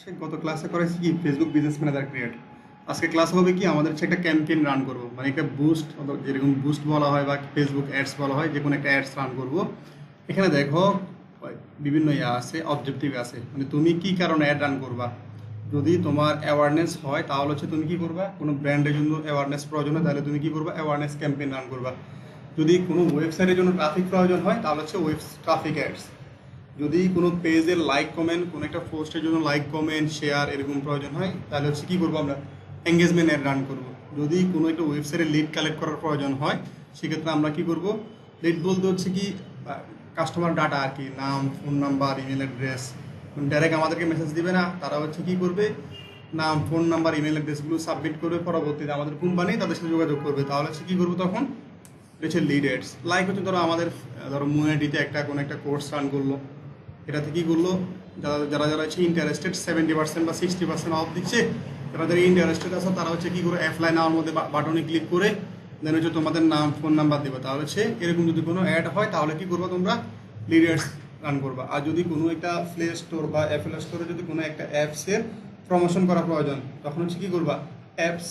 সে গত ক্লাসে করেছি কি? ফেসবুক বিজনেস ম্যানেজার ক্রিয়েট আজকে ক্লাস হবে কি? আমাদের হচ্ছে একটা ক্যাম্পেইন রান করব। মানে একটা বুস্ট যেরকম বুস্ট বলা হয় বা ফেসবুক অ্যাডস বলা হয় যে কোনো একটা অ্যাডস রান করব। এখানে দেখো বিভিন্ন ইয়া আছে অবজেক্টিভ আছে। মানে তুমি কি কারণে অ্যাড রান করবা? যদি তোমার অ্যাওয়ারনেস হয়, তাহলে হচ্ছে তুমি কি করবা? কোনো ব্র্যান্ডের জন্য অ্যাওয়ারনেস প্রয়োজন হয়, তাহলে তুমি কি করবা? অ্যাওয়ারনেস ক্যাম্পেইন রান করবা। যদি কোনো ওয়েবসাইটের জন্য ট্রাফিক প্রয়োজন হয়, তাহলে হচ্ছে ওয়েব ট্রাফিক অ্যাডস যদি কোনো পেজের লাইক কমেন্ট কোনো একটা পোস্টের জন্য লাইক কমেন্ট শেয়ার এরকম প্রয়োজন হয়, তাহলে হচ্ছে কী করব আমরা? এঙ্গেজমেন্ট অ্যাড রান করব। যদি কোনো একটা ওয়েবসাইটে লিড কালেক্ট করার প্রয়োজন হয়, সেক্ষেত্রে আমরা কি করব? লিড বলতে হচ্ছে কি কাস্টমার ডাটা আর কি, নাম phone number email address direct আমাদেরকে মেসেজ দিবে না, তারা হচ্ছে কি করবে? নাম ফোন নাম্বার ইমেল অ্যাড্রেসগুলো সাবমিট করবে, পরবর্তীতে আমাদের কোম্পানি তাদের সাথে যোগাযোগ করবে। তাহলে হচ্ছে কী করব তখন? হচ্ছে লিড এডস লাইক হচ্ছে ধরো আমাদের ধরো মুয়াডিতে একটা কোনো একটা কোর্স রান করল। এটাতে কি করল যারা যারা যারা হচ্ছে ইন্টারেস্টেড সেভেন্টি পার্সেন্ট বা সিক্সটি পার্সেন্ট অফ দিচ্ছে, যারা যারা ইন্টারেস্টেড আছে, তারা হচ্ছে কি করে অ্যাপ্লাই নেওয়ার মধ্যে বাটনে ক্লিক করে দেন হচ্ছে তোমাদের নাম ফোন নাম্বার দেবে। তাহলে হচ্ছে এরকম যদি কোনো অ্যাড হয়, তাহলে কী করব তোমরা? লিডার্স রান করবা। আর যদি কোনো একটা প্লে স্টোর বা অ্যাপেল স্টোরে যদি কোনো একটা অ্যাপসের প্রমোশন করা প্রয়োজন, তখন হচ্ছে কী করবা? অ্যাপস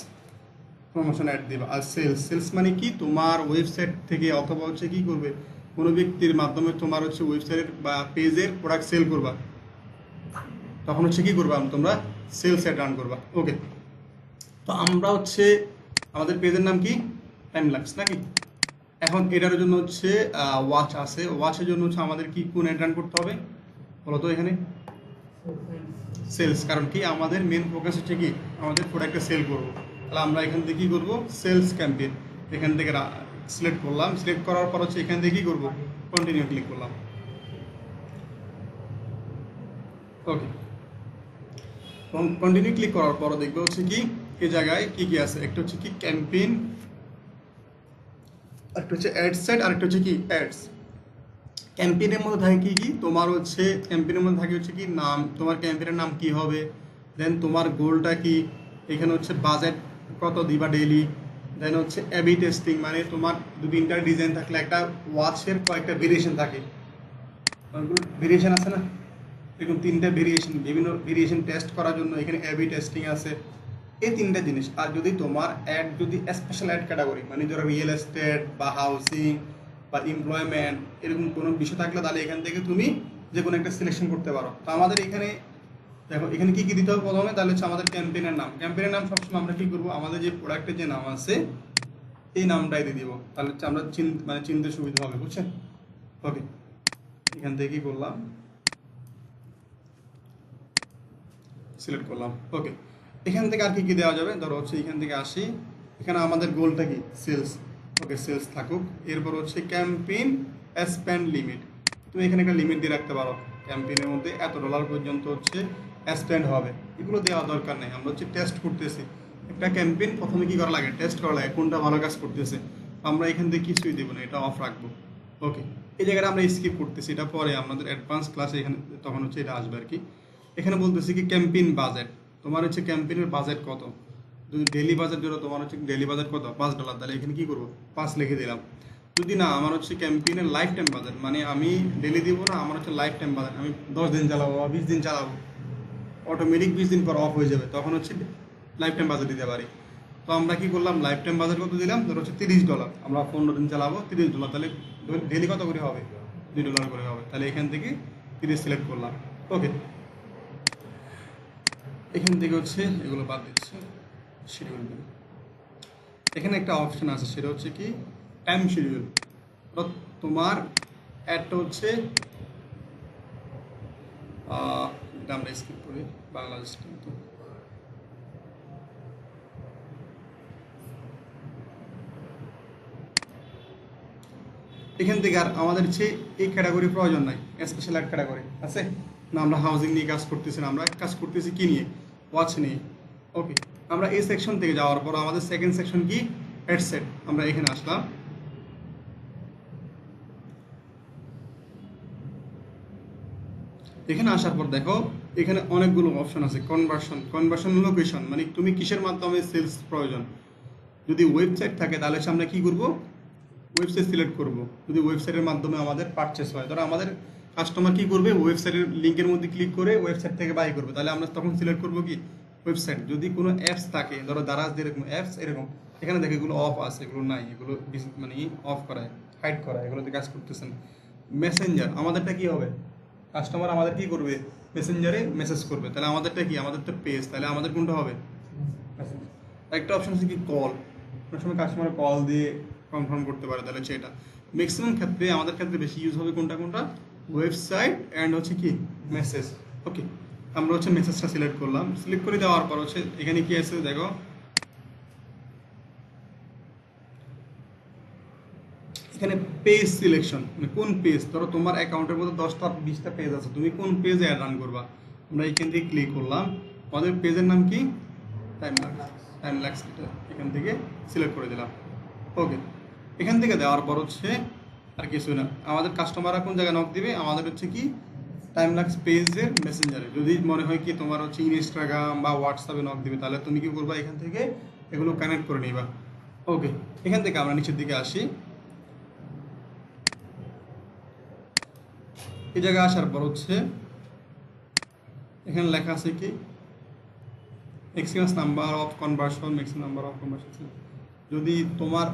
প্রমোশন অ্যাড দিবা। আর সেলস সেলস মানে কি? তোমার ওয়েবসাইট থেকে অথবা হচ্ছে কী করবে? কোনো ব্যক্তির মাধ্যমে তোমার হচ্ছে ওয়েবসাইটের বা পেজের প্রোডাক্ট সেল করবা, তখন হচ্ছে কী করবা, তোমরা সেলস অ্যাড রান করবা। ওকে তো আমরা হচ্ছে, আমাদের পেজের নাম কি? টাইম লাক্স নাকি? এখন এটার জন্য হচ্ছে ওয়াচ আছে। ওয়াচের জন্য হচ্ছে আমাদের কি, কোন অ্যাড রান করতে হবে? বলো তো এখানে। সেলস কারণ কি, আমাদের মেন ফোকাস হচ্ছে কি, আমাদের প্রোডাক্টটা সেল করব। তাহলে আমরা এখান থেকে কী করব? সেলস ক্যাম্পেন এখান থেকে সিলেক্ট করলাম। সিলেক্ট করার পর হচ্ছে এখান থেকে কি করব? কন্টিনিউ ক্লিক করলাম। ওকে কন্টিনিউ ক্লিক করার পর দেখবে হচ্ছে কি এই জায়গায় কি কি আছে? একটা হচ্ছে কি ক্যাম্পেইন একটা হচ্ছে অ্যাড সেট আর একটা হচ্ছে কি অ্যাডস ক্যাম্পেইনের মধ্যে থাকে কি কি? তোমার হচ্ছে ক্যাম্পেইনের মধ্যে থাকে হচ্ছে কি নাম, তোমার ক্যাম্পেইনের নাম কি হবে? দেন তোমার গোলটা কি? এখানে হচ্ছে বাজেট কত দিবা ডেইলি দেন হচ্ছে এবি টেস্টিং মানে তোমার দু তিনটা ডিজাইন থাকলে একটা ওয়াচের কয়েকটা ভেরিয়েশন থাকে। ভেরিয়েশন আছে না? এরকম তিনটা ভেরিয়েশন বিভিন্ন ভেরিয়েশন টেস্ট করার জন্য এখানে এবি টেস্টিং আছে। এই তিনটা জিনিস, আর যদি তোমার অ্যাড যদি স্পেশাল অ্যাড ক্যাটাগরি মানে ধরো রিয়েল এস্টেট বা হাউসিং বা এমপ্লয়মেন্ট এরকম কোনো বিষয় থাকলে তাহলে এখান থেকে তুমি যে কোনো একটা সিলেকশন করতে পারো। তো আমাদের এখানে দেখো, এখানে কি কি দিতে হবে প্রথমে? তাহলে হচ্ছে আমাদের ক্যাম্পেইনের নাম। ক্যাম্পেইনের নাম সবসময় আমরা কি করব? আমাদের যে প্রোডাক্টের যে নাম আছে, এই নামটাই দিয়ে দিব। তাহলে হচ্ছে আমরা চিন মানে চিনতে সুবিধা হবে, বুঝছেন? ওকে এখান থেকে কি করলাম? সিলেক্ট করলাম। ওকে এখান থেকে আর কি কি দেওয়া যাবে? ধরো হচ্ছে এখান থেকে আসি। এখানে আমাদের গোলটা কি? সেলস ওকে সেলস থাকুক। এরপর হচ্ছে ক্যাম্পেইন স্প্যান্ড লিমিট তুমি এখানে একটা লিমিট দিয়ে রাখতে পারো। ক্যাম্পেইনের মধ্যে এত ডলার পর্যন্ত হচ্ছে স্প্যান্ড হবে। এগুলো দেওয়া দরকার নেই। আমরা হচ্ছে টেস্ট করতেছি। একটা ক্যাম্পেইন প্রথমে কী করা লাগে? টেস্ট করা লাগে। কোনটা ভালো কাজ করতেছে? আমরা এখান থেকে কিছুই দেবো না। এটা অফ রাখব। ওকে এই জায়গাটা আমরা স্কিপ করতেছি। এটা পরে আমাদের অ্যাডভান্স ক্লাসে এখানে তখন হচ্ছে এটা আসবে আর কি এখানে বলতেছি কি ক্যাম্পেইন বাজেট তোমার হচ্ছে ক্যাম্পেইনের বাজেট কত? যদি ডেলি বাজেট ধরো, তোমার হচ্ছে ডেলি বাজেট কত? পাঁচ ডলার তাহলে এখানে কী করব? পাঁচ লিখে দিলাম। যদি না, আমার হচ্ছে ক্যাম্পেইনের লাইফ টাইম বাজেট মানে আমি ডেলি দিব না, আমার হচ্ছে লাইফ টাইম বাজেট আমি দশ দিন চালাবো বা বিশ দিন চালাবো। অটোমেটিক বিশ দিন পর অফ হয়ে যাবে। তখন হচ্ছে লাইফ টাইম বাজেট দিতে পারি। তো আমরা কি করলাম? লাইফ টাইম বাজার কত দিলাম? ধরো হচ্ছে তিরিশ ডলার আমরা পনেরো দিন চালাবো, তিরিশ ডলার তাহলে ডেলি কত করে হবে? দুই ডলার করে হবে। তাহলে এখান থেকে তিরিশ সিলেক্ট করলাম। ওকে এখান থেকে হচ্ছে এগুলো বাদ দিচ্ছে। শিডিউল এখানে একটা অপশন আছে, সেটা হচ্ছে কি টাইম শিডিউল তোমার অ্যাডটা হচ্ছে আহ, এটা আমরা স্কিপ করি বাংলাদেশ কিন্তু এখান থেকে আর আমাদের হচ্ছে এই ক্যাটাগরি প্রয়োজন নাই স্পেশাল অ্যাড ক্যাটাগরি আছে? না, আমরা হাউজিং নিয়ে কাজ করতেছি না, আমরা কাজ করতেছি কি নিয়ে? ওয়াচ নিয়ে। ওকে আমরা এই সেকশন থেকে যাওয়ার পর আমাদের সেকেন্ড সেকশন কি? হেডসেট আমরা এখানে আসলাম। এখানে আসার পর দেখো এখানে অনেকগুলো অপশন আছে কনভার্সন কনভার্সন লোকেশন মানে তুমি কিসের মাধ্যমে সেলস প্রয়োজন? যদি ওয়েবসাইট থাকে, তাহলে আমরা কি করব? ওয়েবসাইট সিলেক্ট করব। যদি ওয়েবসাইটের মাধ্যমে আমাদের পারচেস হয় ধরো আমাদের কাস্টমার কি করবে? ওয়েবসাইটের লিঙ্কের মধ্যে ক্লিক করে ওয়েবসাইট থেকে বাই করবে। তাহলে আমরা তখন সিলেক্ট করব কি? ওয়েবসাইট যদি কোনো অ্যাপস থাকে, ধরো দারাজ যেরকম অ্যাপস এরকম, এখানে দেখে এগুলো অফ আছে, এগুলো নাই, এগুলো মানে অফ করায় হাইড করায় এগুলোতে কাজ করতেছেন মেসেঞ্জার আমাদেরটা কি হবে? কাস্টমার আমাদের কি করবে? মেসেঞ্জারে মেসেজ করবে। তাহলে আমাদেরটা কি? আমাদেরটা পেজ তাহলে আমাদের কোনটা হবে? একটা অপশন আছে কি? কল অনেক সময় কাস্টমার কল দিয়ে কনফার্ম করতে পারে, তাহলে হচ্ছে এটা। ম্যাক্সিমাম ক্ষেত্রে, আমাদের ক্ষেত্রে বেশি ইউজ হবে কোনটা কোনটা? ওয়েবসাইট অ্যান্ড হচ্ছে কি? মেসেজ ওকে আমরা হচ্ছে মেসেজটা সিলেক্ট করলাম। সিলেক্ট করে দেওয়ার পর হচ্ছে এখানে কি আছে? দেখো। এখানে পেজ সিলেকশন মানে কোন পেজ ধরো তোমার অ্যাকাউন্টের মধ্যে দশটা, বিশটা পেজ আছে, তুমি কোন পেজে অ্যাড রান করবা? আমরা এখান থেকে ক্লিক করলাম, আমাদের পেজের নাম কি? টাইম লাক্স টাইম লাক্স এখান থেকে সিলেক্ট করে দিলাম। ওকে এখান থেকে দেওয়ার পর হচ্ছে আর কিছু না। আমাদের কাস্টমাররা কোন জায়গায় নক দিবে? আমাদের হচ্ছে কি? টাইম লাক্স পেজের মেসেঞ্জারে যদি মনে হয় কি তোমার হচ্ছে ইনস্টাগ্রাম বা হোয়াটসঅ্যাপে নক দিবে, তাহলে তুমি কি করবা? এখান থেকে এগুলো কানেক্ট করে নিবা। ওকে এখান থেকে আমরা নিচের দিকে আসি। এই জায়গায় আসার পর হচ্ছে, এখানে লেখা আছে কি? Maximum number of conversion maximum number of conversion যদি তোমার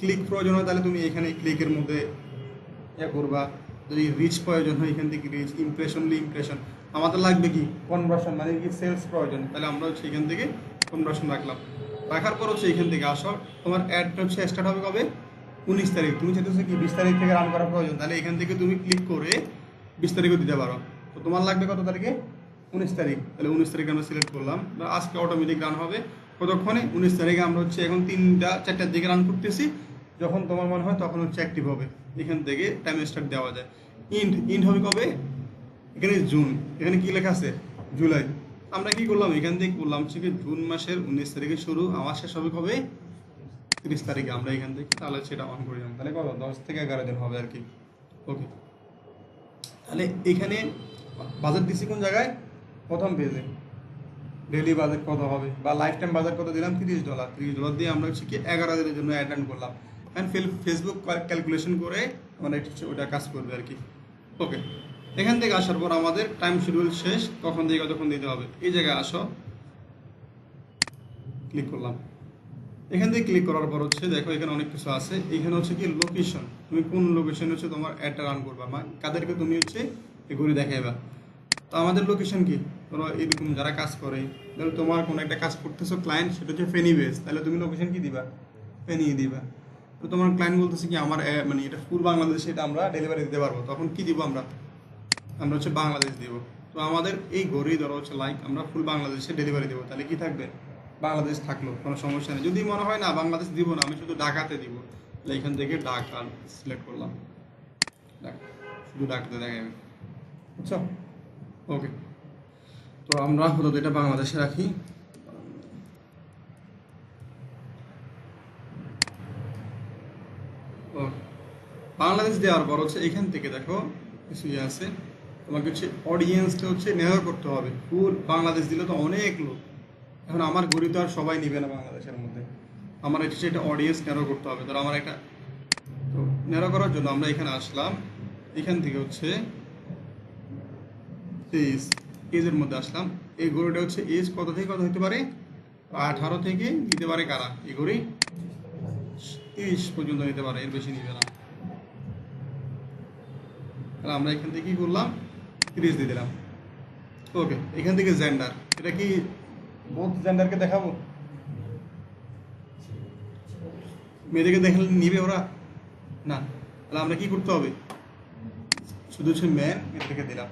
ক্লিক প্রয়োজন হয়, তাহলে তুমি এখানে ক্লিকের মধ্যে ইয়ে করবা। যদি রিচ প্রয়োজন হয়, এখান থেকে রিচ ইমপ্রেশনলি ইমপ্রেশন আমাদের লাগবে কি? কনভার্সন মানে কি? সেলস প্রয়োজন। তাহলে আমরা এখান থেকে কনভার্সন রাখলাম। রাখার পর হচ্ছে এখান থেকে আসো। তোমার অ্যাডটা হচ্ছে স্টার্ট হবে কবে? উনিশ তারিখ। তুমি চাইতেছো কি, বিশ তারিখ থেকে রান করা প্রয়োজন। তাহলে এখান থেকে তুমি ক্লিক করে বিশ তারিখও দিতে পারো। তো তোমার লাগবে কত তারিখে? উনিশ তারিখ। তাহলে উনিশ তারিখে আমরা সিলেক্ট করলাম। আজকে অটোমেটিক রান হবে। কতক্ষণে? উনিশ তারিখে আমরা হচ্ছে এখন তিনটা, চারটার দিকে রান করতেছি। যখন তোমার মনে হয় তখন হচ্ছে অ্যাক্টিভ হবে। এখান থেকে টাইম স্টার্ট দেওয়া যায়। ইন্ড ইন্ড হবে কবে? এখানে জুন। এখানে কি লেখা আছে? জুলাই। আমরা কি করলাম? এখান থেকে করলাম হচ্ছে জুন মাসের উনিশ তারিখে শুরু। আমার শেষ হবে কবে? তিরিশ তারিখে। আমরা এখান থেকে তাহলে সেটা অন করে দিলাম তাহলে কত দশ থেকে এগারো দিন হবে আর কি। ওকে তাহলে এখানে বাজার দিছি কোন জায়গায়? প্রথম পেজে ডেলি বাজেট কত হবে? বা লাইফ টাইম বাজার কত দিলাম? তিরিশ ডলার তিরিশ ডলার দিয়ে আমরা হচ্ছে কি এগারো দিনের জন্য অ্যাটেন্ড করলাম। অ্যান্ড ফেসবুক ক্যালকুলেশন করে হচ্ছে ওটা কাজ করবে আর কি। ওকে এখান থেকে আসার পর আমাদের টাইম শিডিউল শেষ। কখন থেকে কতক্ষণ দিতে হবে? এই জায়গায় আসো। ক্লিক করলাম। এখান থেকে ক্লিক করার পর হচ্ছে দেখো এখানে অনেক কিছু আছে। এখানে হচ্ছে কি লোকেশন তুমি কোন লোকেশন হচ্ছে তোমার অ্যাডটা রান করবা? মানে কাদেরকে তুমি হচ্ছে এগুলি দেখাইবা। তো আমাদের লোকেশন কি? ধরো এরকম যারা কাজ করে, ধরো তোমার কোনো একটা কাজ করতেছো ক্লায়েন্ট সেটা হচ্ছে ফেনি বেস তাহলে তুমি লোকেশন কি দিবা? ফেনি দিবা। তো তোমার ক্লায়েন্ট বলতেছে কি, আমার মানে এটা ফুল বাংলাদেশে এটা আমরা ডেলিভারি দিতে পারব। তখন কি দিব আমরা? আমরা হচ্ছে বাংলাদেশ দিব। তো আমাদের এই ঘড়ি ধরো হচ্ছে লাইক আমরা ফুল বাংলাদেশে ডেলিভারি দেবো। তাহলে কি থাকবে? বাংলাদেশ থাকল, কোনো সমস্যা নেই। যদি মনে হয় না, বাংলাদেশ দিব না, আমি শুধু ঢাকাতে দিব। তাহলে এখান থেকে ঢাকা সিলেক্ট করলাম। শুধু ঢাকাতে দেখাবে বুঝছ? ওকে তো আমরা আপাতত এটা বাংলাদেশে রাখি। বাংলাদেশ দেওয়ার পর হচ্ছে এখান থেকে দেখো, কিছু ইয়ে আছে। তোমাকে হচ্ছে অডিয়েন্সটা হচ্ছে নেওয়া করতে হবে। ফুল বাংলাদেশ দিলে তো অনেক লোক। এখন আমার গড়ি তো আর সবাই নিবে না বাংলাদেশের মধ্যে। আমার এটা সেটা অডিয়েন্স নেরো করতে হবে। ধরো আমার একটা, তো নেরো করার জন্য আমরা এখানে আসলাম। এখান থেকে হচ্ছে তেইশ এজের মধ্যে আসলাম। এই গরুটা হচ্ছে এজ কত থেকে কত হতে পারে? আঠারো থেকে নিতে পারে কারা? এই গড়ি তিরিশ পর্যন্ত নিতে পারে, এর বেশি নিবে না। তাহলে আমরা এখান থেকে কি করলাম? তিরিশ দিয়ে দিলাম। ওকে এখান থেকে জেন্ডার এটা কি বোধ জেন্ডারকে দেখাবো। মেয়েদেরকে দেখালে নিবে ওরা? না, তাহলে আমরা কি করতে হবে? শুধু হচ্ছে ম্যান মেয়েদেরকে দিলাম।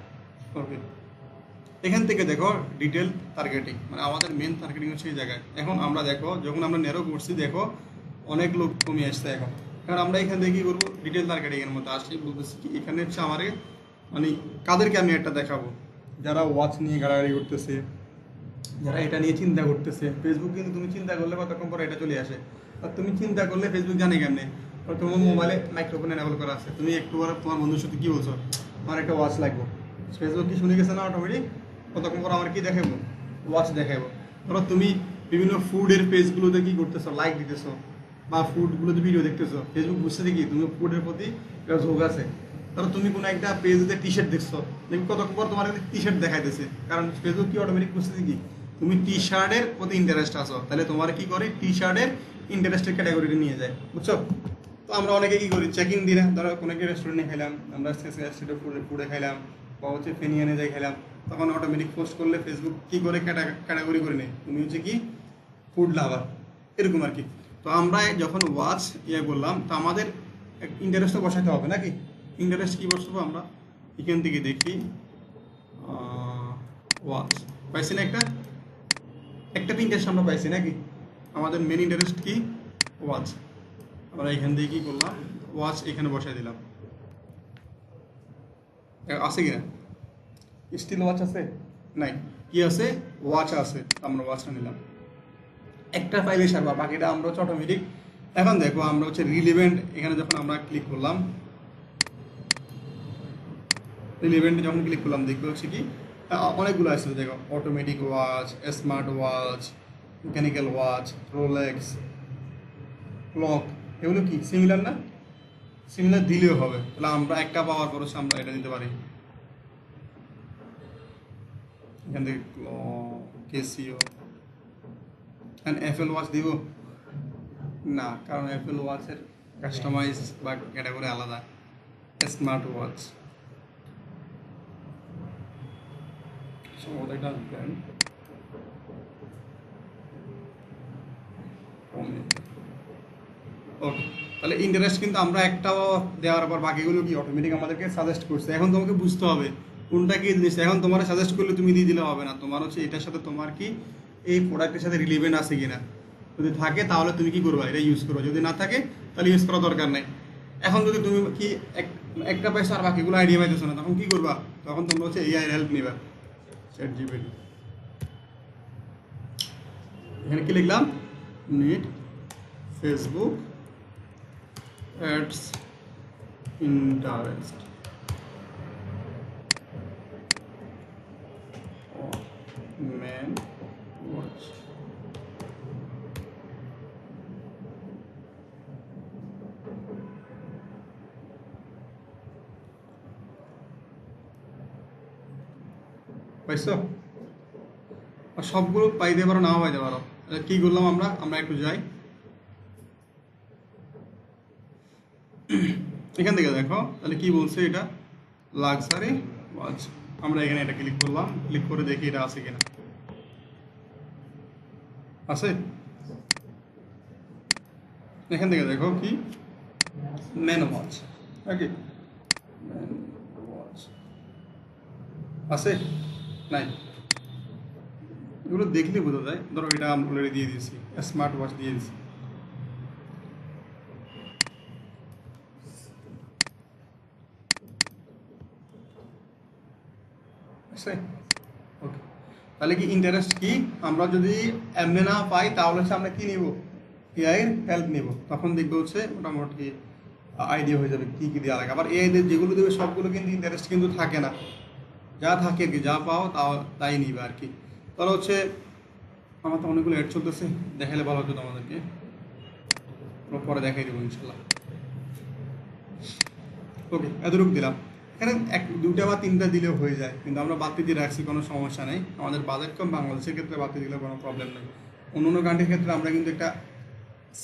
এখান থেকে দেখো ডিটেল টার্গেটিং মানে আমাদের মেন টার্গেটিং হচ্ছে এই জায়গায়। এখন আমরা দেখো, যখন আমরা নেরো করছি, দেখো অনেক লোক কমে আসছে এখন। কারণ আমরা এখান থেকে কি করব? ডিটেল টার্গেটিং এর মধ্যে আসছি, বলতেছি কি, এখানে হচ্ছে আমার মানে কাদেরকে আমি একটা দেখাবো? যারা ওয়াচ নিয়ে গাড়াগাড়ি করতেছে যারা এটা নিয়ে চিন্তা করতেছে ফেসবুক কিন্তু তুমি চিন্তা করলে কতক্ষণ পরে এটা চলে আসে? আর তুমি চিন্তা করলে ফেসবুক জানে কেমনে? আর তোমার মোবাইলে মাইক্রোফোন এনেবল করা আছে। তুমি একটু পরে তোমার বন্ধুর সাথে কি বলছো? আমার একটা ওয়াচ লাগবে। ফেসবুক কি শুনে গেছে না অটোমেটিক কতক্ষণ পর আমার কি দেখাবো? ওয়াচ দেখাবো। ধরো তুমি বিভিন্ন ফুডের পেজগুলোতে কি করতেছো? লাইক দিতেছো। বা ফুডগুলোতে ভিডিও দেখতেছো। ফেসবুক বুঝতে কি? তুমি ফুডের প্রতি একটা ঝোঁক আছে। ধরো তুমি কোনো একটা পেজে টি শার্ট দেখছ। দেখি কতক্ষণ পর তোমার টি শার্ট দেখাইতেছে। কারণ ফেসবুক কি অটোমেটিক বুঝতেছে কি? তুমি টি শার্টের প্রতি ইন্টারেস্ট আছো। তাহলে তোমার কি করে? টি শার্টের ইন্টারেস্টের ক্যাটাগরিতে নিয়ে যায়। বুঝছ? তো আমরা অনেকে কি করি? চেক ইন না। ধরো কোনো একটা রেস্টুরেন্টে খেলাম আমরা স্ট্রিটে ফুডে খাইলাম বা হচ্ছে ফেনিয়ানে যাই খেলাম তখন অটোমেটিক পোস্ট করলে ফেসবুক কি করে ক্যাটাগরি করে নেয়? তুমি হচ্ছে কি? ফুড লাভার এরকম আর কি। তো আমরা যখন ওয়াচ ইয়ে করলাম, তো আমাদের ইন্টারেস্টও বসাতে হবে নাকি? ইন্টারেস্ট কি বসাবো আমরা এখান থেকে দেখি। ওয়াচ পাইছি না একটা? একটা ইন্টারেস্ট আমরা পাইছি নাকি? আমাদের মেন ইন্টারেস্ট কি? ওয়াচ। আমরা এখান থেকে কি করলাম? ওয়াচ এখানে বসাই দিলাম। আছে কিনা স্টিল ওয়াচ আছে? নাই। কি আছে? ওয়াচ আছে। আমরা ওয়াচটা নিলাম। একটা ফাইলে সারবা, বাকিটা আমরা অটোমেটিক এখন দেখো, আমরা হচ্ছে রিলিভেন্ট এখানে যখন আমরা ক্লিক করলাম রিলিভেন্টে যখন ক্লিক করলাম দেখব হচ্ছে কি অনেকগুলো আছে। দেখো automatic watch smart watch mechanical watch Rolex clock এগুলো কি? সিমিলার না? সিমিলার দিলেও হবে। তাহলে আমরা একটা পাওয়ার পর আমরা এটা দিতে পারি। এখান থেকে কেসিও অ্যান্ড অ্যাপেল ওয়াচ দিব? না, কারণ অ্যাপেল ওয়াচের কাস্টমাইজ বা ক্যাটাগরি আলাদা। স্মার্ট ওয়াচ সম্ভবত এটা ব্র্যান্ড ওকে তাহলে ইন্টারেস্ট কিন্তু আমরা একটাও দেওয়ার পর বাকিগুলো কি অটোমেটিক আমাদেরকে সাজেস্ট করছে? এখন তোমাকে বুঝতে হবে কোনটা কি জিনিস। এখন তোমার সাজেস্ট করলে তুমি দিয়ে দিলে হবে না। তোমার হচ্ছে এটার সাথে তোমার কি এই প্রোডাক্টের সাথে রিলেভেন্ট আছে কিনা। যদি থাকে তাহলে তুমি কি করবা? এটা ইউজ করবা। যদি না থাকে তাহলে ইউজ করা দরকার নেই। এখন যদি তুমি কি এক- একটা পয়সা আর বাকিগুলো আইডিয়া পাইতেছো না, তখন কি করবা? তখন তোমরা হচ্ছে এআই হেল্প নিবা। চ্যাট জিপিটি এখানে কি লিখলাম নিট ফেসবুক অ্যাডস ইন্টারেস্ট পাইছো? সবগুলো পাইতে পারো, নাও পাইতে পারো। কি করলাম আমরা? আমরা একটু যাই। এখান থেকে দেখো, তাহলে কি বলছে এটা? লাক্সারি ওয়াচ আমরা এখানে এটা ক্লিক করলাম। ক্লিক করে দেখি এটা আছে কিনা। আছে? এখান থেকে দেখো কি? ম্যান ওয়াচ ওকে আছে? নাই। এগুলো দেখলে বোঝা যায়। ধরো এটা আমি অলরেডি দিয়ে দিয়েছি স্মার্ট ওয়াচ দিয়ে দিয়েছি। ওকে তাহলে কি ইন্টারেস্ট কি? আমরা যদি এমনি না পাই, তাহলে হচ্ছে আমরা কি নিব? এআই এর হেল্প নিব। তখন দেখবে হচ্ছে মোটামুটি আইডিয়া হয়ে যাবে কি কি দেওয়া লাগে। আবার এআই দের যেগুলো দেবে, সবগুলো কিন্তু ইন্টারেস্ট কিন্তু থাকে না। যা থাকে যা পাও তা তাই নিবে আর কি। তাহলে হচ্ছে আমার তো অনেকগুলো অ্যাড চলতেছে দেখালে ভালো হতো তোমাদেরকে। পরে দেখাই দেবো ইনশাল্লাহ। ওকে এতটুকু দিলাম। এখানে এক দুটা বা তিনটা দিলেও হয়ে যায়, কিন্তু আমরা বাতি দিয়ে রাখছি, কোনো সমস্যা নেই। আমাদের বাজেট কম, বাংলাদেশের ক্ষেত্রে বাতি দিলে কোনো প্রবলেম নেই। অন্য অন্য কান্ট্রির ক্ষেত্রে আমরা কিন্তু একটা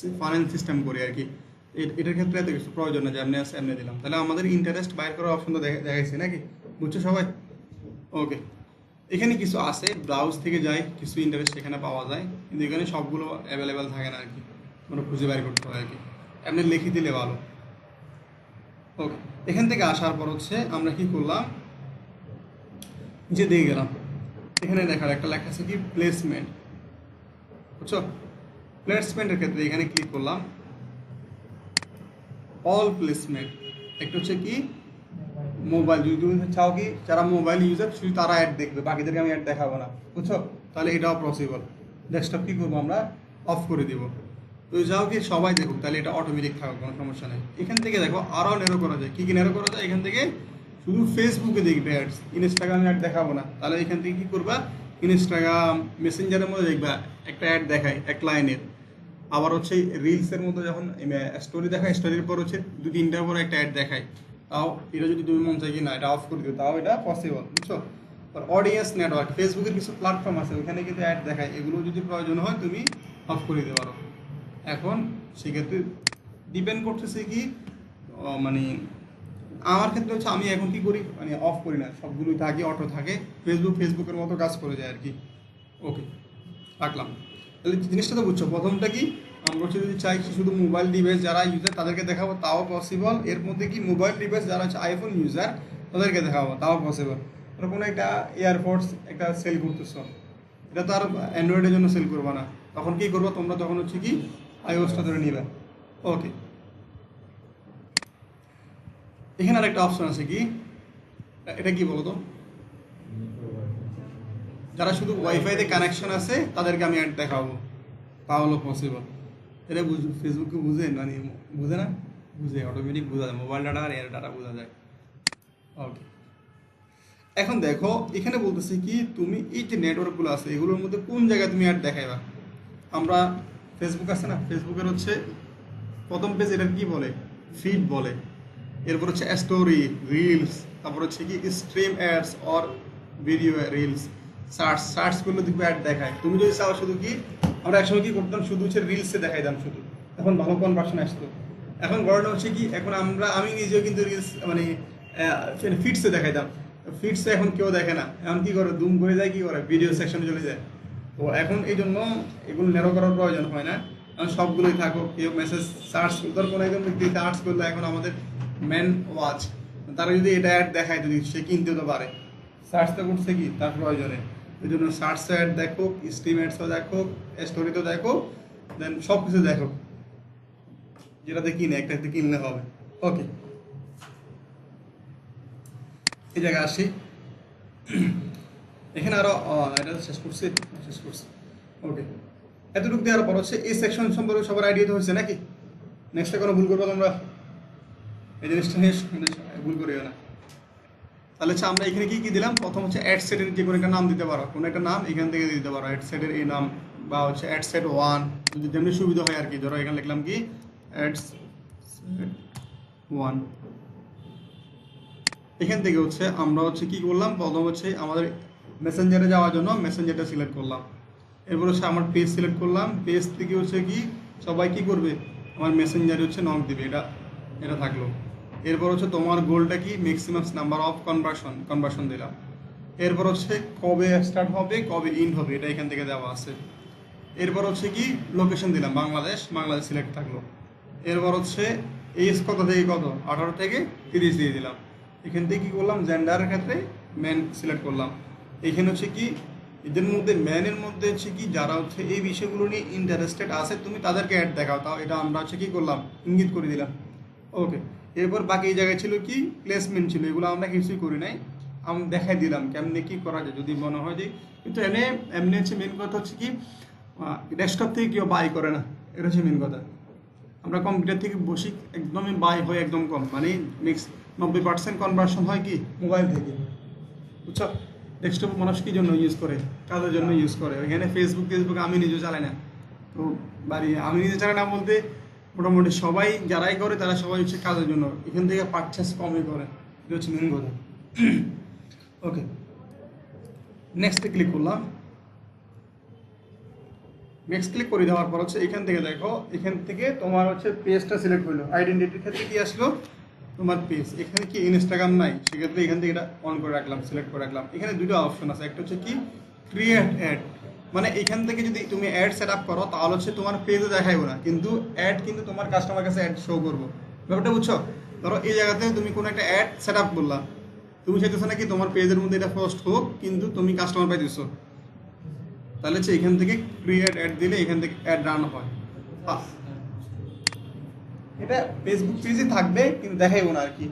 ফাইন্যান্স সিস্টেম করি আর কি। এটার ক্ষেত্রে এত কিছু প্রয়োজন না যে এমনি আছে, এমনি দিলাম। তাহলে আমাদের ইন্টারেস্ট বাইর করার অপশন তো দেখা- দেখাইছি নাকি? বুঝছ সবাই? ওকে এখানে কিছু আছে ব্রাউজ থেকে যায়, কিছু ইন্টারেস্ট এখানে পাওয়া যায়, কিন্তু এখানে সবগুলো অ্যাভেলেবেল থাকে না আর কি। মানে খুঁজে বের করতে হয় আর কি। এমনি লিখে দিলে ভালো। ওকে এখান থেকে আসার পর হচ্ছে আমরা কি করলাম? যে দিয়ে গেলাম, এখানে দেখার একটা লেখা আছে কি প্লেসমেন্ট বুঝছ? প্লেসমেন্টের ক্ষেত্রে এখানে ক্লিক করলাম। অল প্লেসমেন্ট একটা হচ্ছে কি মোবাইল, যদি তুমি চাও কি যারা মোবাইল ইউজার শুধু তারা অ্যাড দেখবে, বাকিদেরকে আমি অ্যাড দেখাবো না, বুঝছ? তাহলে এটাও পসিবল ডেস্কটপ কী করব আমরা? অফ করে দিব। তো যাও কি সবাই দেখুক, তাহলে এটা অটোমেটিক থাকুক, কোনো সমস্যা নেই। এখান থেকে দেখো, আরও নেরো করা যায়। কী কী নেরো করা যায়? এখান থেকে শুধু ফেসবুকে দেখবে অ্যাডস ইনস্টাগ্রামে অ্যাড দেখাবো না। তাহলে এখান থেকে কী করবা? ইনস্টাগ্রাম মেসেঞ্জারের মধ্যে দেখবা, একটা অ্যাড দেখায়, এক লাইনের আবার হচ্ছে রিলসের মধ্যে যখন স্টোরি দেখায় স্টোরির পর হচ্ছে দু তিনটার পর একটা অ্যাড দেখায়। তাও এটা যদি তুমি মন চাই কি না, এটা অফ করে দিও, তাও এটা পসিবল বুঝছ? আর অডিয়েন্স নেটওয়ার্ক ফেসবুকের কিছু প্ল্যাটফর্ম আছে ওখানে কিন্তু অ্যাড দেখায়, এগুলো যদি প্রয়োজন হয় তুমি অফ করে দিতে পারো। এখন সেক্ষেত্রে ডিপেন্ড করতেছে কি মানে আমার ক্ষেত্রে হচ্ছে আমি এখন কি করি মানে অফ করি না, সবগুলোই থাকে অটো থাকে ফেসবুক ফেসবুকের মতো কাজ করে যায় আর কি। ওকে রাখলাম। তাহলে জিনিসটা তো বুঝছ, প্রথমটা কি আমরা যদি চাই কি শুধু মোবাইল ডিভাইস যারা ইউজার তাদেরকে দেখাবো, তাও পসিবল এর মধ্যে কি মোবাইল ডিভাইস যারা হচ্ছে আইফোন ইউজার তাদেরকে দেখাবো, তাও পসিবল কোনো একটা এয়ারপোর্টস একটা সেল করতেছ। এটা তো আর অ্যান্ড্রয়েডের জন্য সেল করব না। তখন কি করব? তোমরা তখন হচ্ছে কি আইওসটা ধরে নিবে। ওকে এখানে আরেকটা অপশন আছে কি? এটা কি বলো তো যারা শুধু ওয়াইফাইতে কানেকশন আছে, তাদেরকে আমি অ্যাড দেখাবো। তাহলে পসিবল এটা বুঝ ফেসবুকে বুঝে মানে বুঝে না বুঝে অটোমেটিক বোঝা যায় মোবাইল ডাটা আর এয়ার ডাটা বোঝা যায় ওকে এখন দেখো, এখানে বলতেছি কি, তুমি এই যে নেটওয়ার্কগুলো আছে, এগুলোর মধ্যে কোন জায়গায় তুমি অ্যাড দেখাইবা? আমরা ফেসবুক আছে না? ফেসবুকের হচ্ছে প্রথম পেজ এটা কি বলে? ফিড বলে। এরপর হচ্ছে স্টোরি রিলস তারপর হচ্ছে কি stream ads or video reels search search করলে দেখবে অ্যাড দেখায়। তুমি যদি চাও শুধু কি আমরা একসময় কি করতাম? শুধু হচ্ছে রিলসে দেখাইতাম শুধু। এখন ভালো কোন কনভার্সন আসতো? এখন বড়টা হচ্ছে কি, এখন আমরা, আমি নিজেও কিন্তু রিলস মানে ফিটসে দেখাইতাম। ফিটসে এখন কেউ দেখে না। এখন কি করে? দুম করে যায় কি করে? ভিডিও সেকশনে চলে যায়। তো এখন এই জন্য এগুলো নেরো করার প্রয়োজন হয় না। সবগুলোই থাকো কেউ মেসেজ সার্চ ধর কোনো একজন ব্যক্তি সার্চ করলে, এখন আমাদের মেন ওয়াচ তারা যদি এটা অ্যাড দেখায়, যদি সে কিনতে তো পারে। সার্চ তো করছে কি? তার প্রয়োজনে। ওই জন্য সার্চ অ্যাড দেখো স্ট্রিম অ্যাডসও দেখো স্টোরিতেও দেখো দেন সব কিছু দেখো যেটাতে কিনে একটাতে কিনলে হবে। ওকে এই জায়গায় আসি। এখানে আরও আহ, এটা শেষ করছি শেষ করছি। ওকে এতটুকু দেওয়ার পর হচ্ছে এই সেকশন সম্পর্কে সবার আইডিয়া তো হচ্ছে নাকি? নেক্সটে কোনো ভুল করব তোমরা? এই জিনিসটা নিয়ে ভুল করিও না। তাহলে হচ্ছে আমরা এখানে কি কি দিলাম? প্রথম হচ্ছে অ্যাড সেটের যে কোনো একটা নাম দিতে পারো। কোনো একটা নাম এখান থেকে দিতে পারো। অ্যাড সেটের এই নাম বা হচ্ছে অ্যাড সেট ওয়ান যদি যেমনি সুবিধা হয় আর কি ধরো এখানে লিখলাম কি? অ্যাড সেট ওয়ান এখান থেকে হচ্ছে আমরা হচ্ছে কি করলাম? প্রথম হচ্ছে আমাদের মেসেঞ্জারে যাওয়ার জন্য মেসেঞ্জারটা সিলেক্ট করলাম। এরপর হচ্ছে আমার পেজ সিলেক্ট করলাম। পেজ থেকে হচ্ছে কি? সবাই কি করবে? আমার মেসেঞ্জারে হচ্ছে নক দিবে। এটা এটা থাকল। এরপর হচ্ছে তোমার গোলটা কি? Maximum number of conversion conversion দিলাম। এরপর হচ্ছে কবে স্টার্ট হবে, কবে ইন্ড হবে, এটা এখান থেকে দেওয়া আছে। এরপর হচ্ছে কি? লোকেশন দিলাম, বাংলাদেশ বাংলাদেশ সিলেক্ট থাকল। এরপর হচ্ছে এজ কত থেকে কত? আঠারো থেকে তিরিশ দিয়ে দিলাম। এখান থেকে কী করলাম? জেন্ডারের ক্ষেত্রে ম্যান সিলেক্ট করলাম। এখানে হচ্ছে কি? এদের মধ্যে ম্যানের মধ্যে হচ্ছে কি? যারা হচ্ছে এই বিষয়গুলো নিয়ে ইন্টারেস্টেড আছে, তুমি তাদেরকে অ্যাড দেখাও। তাও এটা আমরা হচ্ছে কি করলাম? ইঙ্গিত করে দিলাম। ওকে এরপর বাকি জায়গায় ছিল কি? প্লেসমেন্ট ছিল। এগুলো আমরা কিছুই করি নাই। আমি দেখাই দিলাম কেমনে কি করা যায়। যদি মনে হয় যে কিন্তু এমনি এমনি হচ্ছে মেন কথা হচ্ছে কি ডেস্কটপ থেকে কেউ বাই করে না। এটা হচ্ছে মেন কথা। আমরা কম্পিউটার থেকে বসি, একদমই বাই হয় একদম কম। মানে মিক্স নব্বই পার্সেন্ট কনভার্সন হয় কি? মোবাইল থেকে। বুঝছ? ডেস্কটপ মানুষ কি জন্য ইউজ করে? কাজের জন্য ইউজ করে? এখানে ফেসবুক ফেসবুক আমি নিজে চালাই না। তো বাড়ি আমি নিজে চালাই না বলতে মোটামুটি সবাই যারাই করে, তারা সবাই হচ্ছে কাজের জন্য। এখান থেকে পারচেস কমই করে এটা হচ্ছে মেন কথা। ওকে নেক্সটে ক্লিক করলাম। নেক্সট ক্লিক করে দেওয়ার পর হচ্ছে এখান থেকে দেখো, এখান থেকে তোমার হচ্ছে পেজটা সিলেক্ট করল আইডেন্টিটির ক্ষেত্রে কি আসলো? তোমার পেজ এখানে কি ইনস্টাগ্রাম নাই? সেক্ষেত্রে এখান থেকে এটা অন করে রাখলাম সিলেক্ট করে রাখলাম। এখানে দুটো অপশন আছে। একটা হচ্ছে কি? ক্রিয়েট অ্যাড মানে এখান থেকে যদি তুমি অ্যাড সেট আপ করো, তাহলে হচ্ছে তোমার পেজে দেখাইবো না। কিন্তু অ্যাড কিন্তু তোমার কাস্টমার কাছে অ্যাড শো করব। ব্যাপারটা বুঝছ? ধরো এই জায়গাতে তুমি কোনো একটা অ্যাড সেট আপ করলা। তুমি চাইতেছো নাকি তোমার পেজের মধ্যে এটা ফার্স্ট হোক, কিন্তু তুমি কাস্টমার পাইতেছো। তাহলে হচ্ছে এখান থেকে ক্রিয়েট অ্যাড দিলে এখান থেকে অ্যাড রান হয়। এটা ফেসবুক পেজে থাকবে, কিন্তু দেখাইবো না আর কি।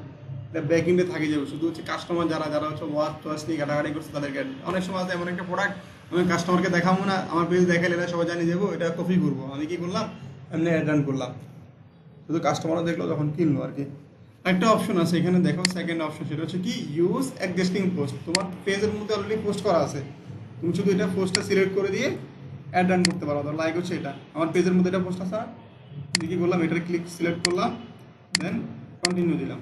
এটা ব্যাক থাকে যাবে শুধু হচ্ছে কাস্টমার যারা যারা হচ্ছে ওয়াচ টোয়াচ নিয়ে ঘাটাঘাটি করছে, তাদেরকে। অনেক সময় আছে এমন একটা প্রোডাক্ট আমি কাস্টমারকে দেখাবো না, আমার পেজ দেখালে এরা সবাই জানিয়ে যাব এটা কপি করব। আমি কি করলাম? এমনি অ্যাড করলাম। শুধু কাস্টমারও দেখল তখন কিনলো আর কি। একটা অপশন আছে, এখানে দেখো সেকেন্ড অপশন সেটা হচ্ছে কি ইউজ এক্সিস্টিং পোস্ট তোমার পেজের মধ্যে অলরেডি পোস্ট করা আছে। তুমি শুধু এটা পোস্টটা সিলেক্ট করে দিয়ে অ্যাড করতে পারো। লাইক হচ্ছে এটা। আমার পেজের মধ্যে এটা পোস্ট? আমি কি করলাম? এটার ক্লিক সিলেক্ট করলাম দেন কন্টিনিউ দিলাম।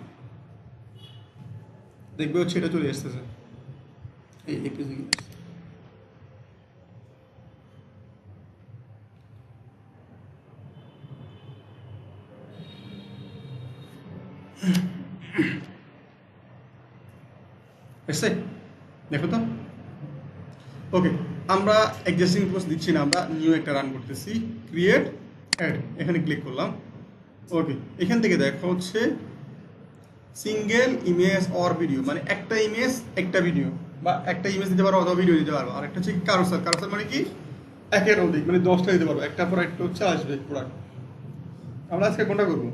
দেখবে হচ্ছে এটা চলে আসতেছে। এই এই এসছে দেখো তো। ওকে আমরা এক্সিস্টিং পোস্ট দিচ্ছি না, আমরা নিউ একটা রান করতেছি। ক্রিয়েট অ্যাড এখানে ক্লিক করলাম। ওকে এখান থেকে দেখা হচ্ছে সিঙ্গেল ইমেজ অর ভিডিও মানে একটা ইমেজ একটা ভিডিও বা একটা ইমেজ দিতে পারো অথবা ভিডিও দিতে পারব আর একটা হচ্ছে কারোসার কারোসার মানে কি? একের অধিক মানে দশটা দিতে পারব একটা পর একটা হচ্ছে আসবে প্রোডাক্ট আমরা আজকে কোনটা করব?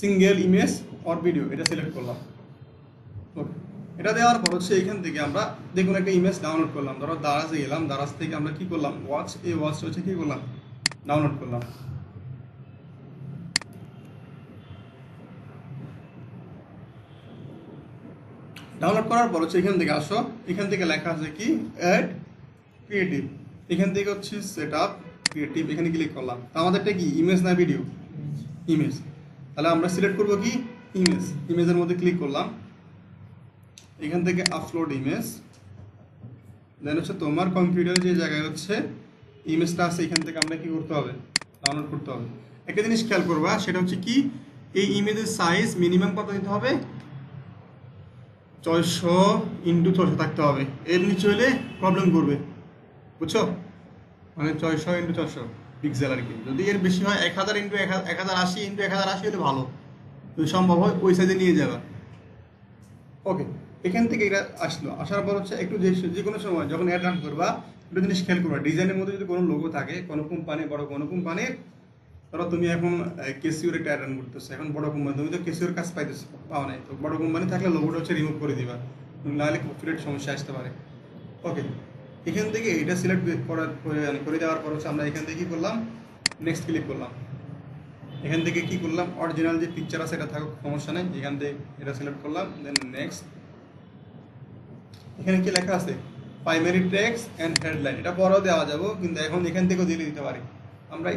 সিঙ্গেল ইমেজ অর ভিডিও এটা সিলেক্ট করলাম। ওকে এটা দেওয়ার পর হচ্ছে এখান থেকে আমরা দেখুন একটা ইমেজ ডাউনলোড করলাম। ধরো দারাজে গেলাম, দারাজ থেকে আমরা কি করলাম? ওয়াচ এই ওয়াচ হচ্ছে কি করলাম? ডাউনলোড করলাম। ডাউনলোড করার পর হচ্ছে এখান থেকে আসো। এখান থেকে লেখা আছে কি? অ্যাড ক্রিয়েটিভ এখান থেকে হচ্ছে সেট আপ ক্রিয়েটিভ এখানে ক্লিক করলাম। তা আমাদেরটা কি? ইমেজ না ভিডিও ইমেজ তাহলে আমরা সিলেক্ট করব কি? ইমেজ ইমেজের মধ্যে ক্লিক করলাম। এখান থেকে আপলোড ইমেজ দেন হচ্ছে তোমার কম্পিউটারে যে জায়গায় হচ্ছে ইমেজটা আছে, এখান থেকে আমরা কি করতে হবে? ডাউনলোড করতে হবে। একটা জিনিস খেয়াল করবা, সেটা হচ্ছে কি? এই ইমেজের সাইজ মিনিমাম কত দিতে হবে? ছয়শো ইন্টু ছয়শো থাকতে হবে। এর নিচে হলে প্রবলেম করবে। বুঝছ? মানে ছয়শো ইন্টু ছয়শো। পিক্সেল আর কি। যদি এর বেশি হয় এক হাজার ইন্টু এক হাজার আশি ইন্টু এক হাজার আশি হলে ভালো। যদি সম্ভব হয় ওই সাইজে নিয়ে যাবা। ওকে এখান থেকে এটা আসলো। আসার পর হচ্ছে একটু যে যে কোনো সময় যখন অ্যাড রান করবা, একটা জিনিস খেয়াল করবা। ডিজাইনের মধ্যে যদি কোনো লোগো থাকে, কোনো কোম্পানি বড় কোনো কোম্পানির ধরো তুমি এখন কেসিওর একটা অ্যাড রান করতেছো। এখন বড় কোম্পানি তুমি তো কেসিওর কাজ পাইতেছো, পাও নাই। তো বড় কোম্পানি থাকলে লোগোটা হচ্ছে রিমুভ করে দিবা। নাহলে কপিরাইট সমস্যা আসতে পারে। ওকে এখান থেকে এটা সিলেক্ট করে করে দেওয়ার পর হচ্ছে আমরা এখান থেকে কি করলাম? নেক্সট ক্লিক করলাম। এখান থেকে কি করলাম? অরিজিনাল যে পিকচার আছে, এটা থাকুক, সমস্যা নেই। এখান থেকে এটা সিলেক্ট করলাম দেন নেক্সট এখানে কি লেখা আছে? প্রাইমারি টেক্সট অ্যান্ড হেডলাইন এটা পরেও দেওয়া যাবে, কিন্তু এখন এখান থেকেও দিয়ে দিতে পারি। আমরা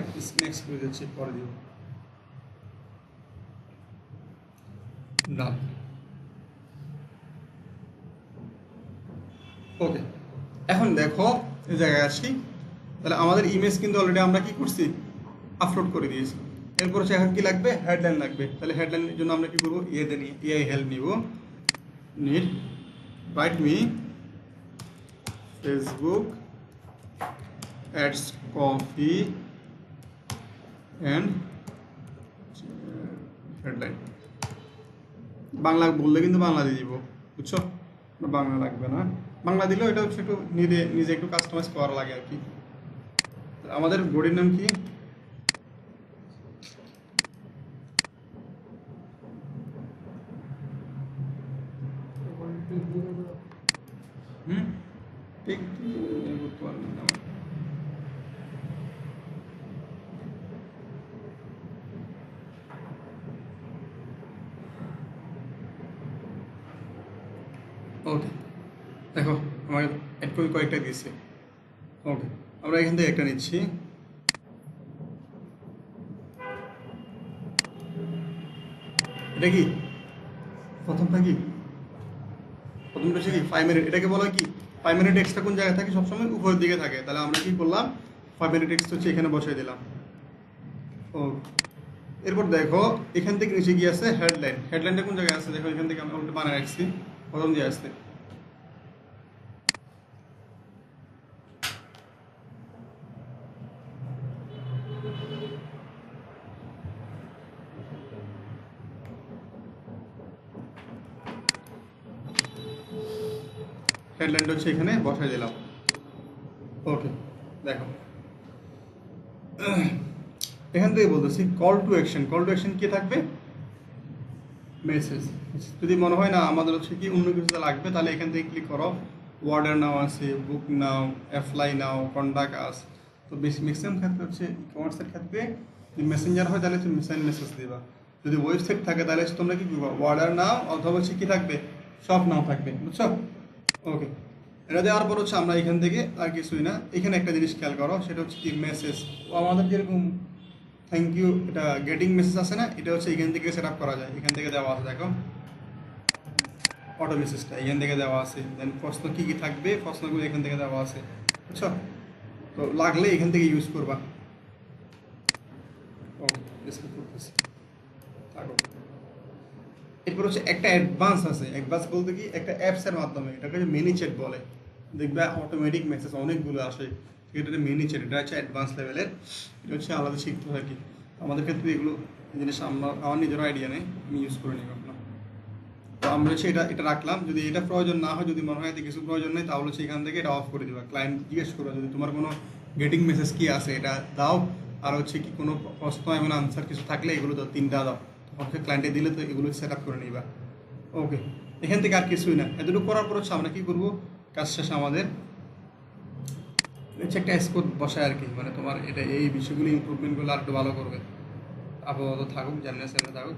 নেক্সট করে যাচ্ছি, পরে দিব। ওকে এখন দেখো, এই জায়গায় আসি তাহলে আমাদের ইমেজ কিন্তু অলরেডি আমরা কি করছি? আপলোড করে দিয়েছি। এরপর হচ্ছে এখন কি লাগবে? হেডলাইন লাগবে। তাহলে হেডলাইনের জন্য আমরা কি করব? ইয়েতে নিয়ে এআই হেল্প নিব। Need write me Facebook ads copy and headline Bangla বললে কিন্তু বাংলা দিয়ে দিব, বুঝছ? বাংলা লাগবে না। বাংলা দিলেও এটা হচ্ছে একটু নিজে নিজে একটু কাস্টমাইজ করা লাগে আর কি। আমাদের বডির নাম কি হুম ঠিক করতে পারবেন না ওকে আমার একটু কয়েকটা দিয়েছে। ওকে আমরা এখান থেকে একটা নিচ্ছি। এটা কি? প্রথমটা কি? প্রথমটা হচ্ছে কি ফাইভ মিনিট এটাকে বলা কি? ফাইভ মিনিট এক্সট্রা কোন জায়গায় থাকে? সবসময় উপরের দিকে থাকে। তাহলে আমরা কি করলাম? ফাইভ মিনিট এক্সট্রা হচ্ছে এখানে বসাই দিলাম। ও এরপর দেখো, এখান থেকে নিচে গিয়ে আছে হেডলাইন হেডলাইনটা কোন জায়গায় আছে? দেখো, এখান থেকে আমি অলরেডি বানায় রাখছি। প্রথম দিয়ে আসছে। হেডলাইনটা হচ্ছে এখানে, বসাই দিলাম। ওকে দেখো। এখান থেকে বলতেছি call to action call to action কি থাকবে? মেসেজ যদি মনে হয় না আমাদের হচ্ছে কি অন্য কিছু লাগবে, তাহলে এখান থেকে ক্লিক করো। ওয়ার্ডার নাও আছে বুক নাও অ্যাপ্লাই নাও কন্ডাক্ট আস তো বেশি ম্যাক্সিমাম ক্ষেত্রে হচ্ছে ই কমার্সের ক্ষেত্রে যদি মেসেঞ্জার হয়, তাহলে তুমি মেসেঞ্জ মেসেজ দিবা। যদি ওয়েবসাইট থাকে, তাহলে তোমরা কি করবা? ওয়ার্ডার নাও অথবা হচ্ছে কি থাকবে? সব নাও থাকবে, বুঝছ? ওকে এটা দেওয়ার পর হচ্ছে আমরা এখান থেকে আর কিছুই না। এখানে একটা জিনিস খেয়াল করো, সেটা হচ্ছে কি মেসেজ আমাদের যেরকম থ্যাংক ইউ এটা গেটিং মেসেজ আছে না? এটা হচ্ছে এখান থেকে সেট আপ করা যায়। এখান থেকে দেওয়া আছে, দেখো। অটো মেসেজটা এখান থেকে দেওয়া আছে। দেন প্রশ্ন কী কী থাকবে? প্রশ্নগুলো এখান থেকে দেওয়া আছে। বুঝছ? তো লাগলে এখান থেকে ইউজ করবা। ও করতেছি। থাকো। এরপর হচ্ছে একটা অ্যাডভান্স আছে। অ্যাডভান্স বলতে কি একটা অ্যাপসের মাধ্যমে, এটাকে হচ্ছে মিনি চ্যাট বলে। দেখবে অটোমেটিক মেসেজ অনেকগুলো আসে। এটা মিনি চ্যাট এটা হচ্ছে অ্যাডভান্স লেভেলের এটা হচ্ছে আলাদা শিখতে হয় কি। আমাদের ক্ষেত্রে এগুলো জিনিস আমার আমার নিজেরও আইডিয়া নেই, আমি ইউজ করে নিই আপনার তো আমরা হচ্ছে এটা এটা রাখলাম। যদি এটা প্রয়োজন না হয়, যদি মনে হয় এতে কিছু প্রয়োজন নেই, তাহলে এখান থেকে এটা অফ করে দিবা। ক্লায়েন্ট জিজ্ঞেস করো যদি তোমার কোনো গেটিং মেসেজ কি আছে, এটা দাও। আর হচ্ছে কি কোনো প্রশ্ন এবং আনসার কিছু থাকলে এগুলো দাও তিনটা দাও। হচ্ছে ক্লায়েন্টে দিলে তো এগুলো সেট আপ করে নিবা। ওকে এখান থেকে আর কিছুই না। এতটুকু করার পর হচ্ছে আমরা কি করব? কাজ শেষে আমাদের। হচ্ছে একটা স্কোর বসায় আর কি। মানে তোমার এটা এই বিষয়গুলো ইমপ্রুভমেন্টগুলো আর একটু ভালো করবে। আপাতত থাকুক জানিয়ে থাকুক।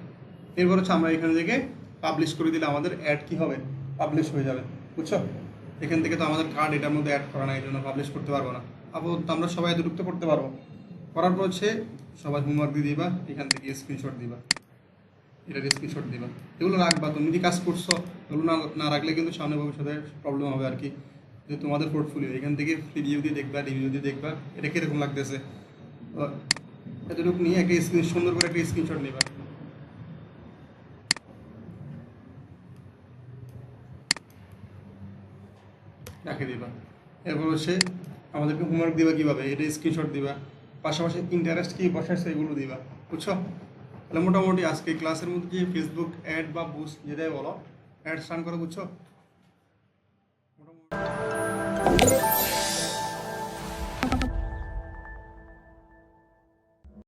এরপর হচ্ছে আমরা এখান থেকে পাবলিশ করে দিলে আমাদের অ্যাড কি হবে? পাবলিশ হয়ে যাবে। বুঝছ? এখান থেকে তো আমাদের কার্ড এটার মধ্যে অ্যাড করা না এই জন্য পাবলিশ করতে পারব না। আপাতত আমরা সবাই এতটুকু তো করতে পারব। করার পর হচ্ছে সবাই হোমওয়ার্ক দিয়ে দিবা এখান থেকে স্ক্রিনশট দিবা। এটার স্ক্রিনশট দিবা। এগুলো রাখবা। তুমি যদি কাজ করছ, এগুলো না না রাখলে কিন্তু সামনে ভবিষ্যতে প্রবলেম হবে আর কি। যে তোমাদের পোর্টফোলিও এখান থেকে রিভিউ দিয়ে দেখবা রিভিউ দিয়ে দেখবা, এটা কীরকম লাগতেছে। এতটুকু নিয়ে একটা স্ক্রিন সুন্দর করে একটা স্ক্রিনশট নিবা। রাখে দিবা। এরপর হচ্ছে আমাদেরকে হোমওয়ার্ক দিবা কীভাবে? এটা স্ক্রিনশট দিবা। পাশাপাশি ইন্টারেস্ট কি বসাইছে এগুলো দিবা। বুঝছ? তাহলে মোটামুটি আজকে ক্লাসের মধ্যে যে ফেসবুক অ্যাড বা বুস্ট যেটাই বলো? অ্যাড স্টান করা বুঝছ? মোটামুটি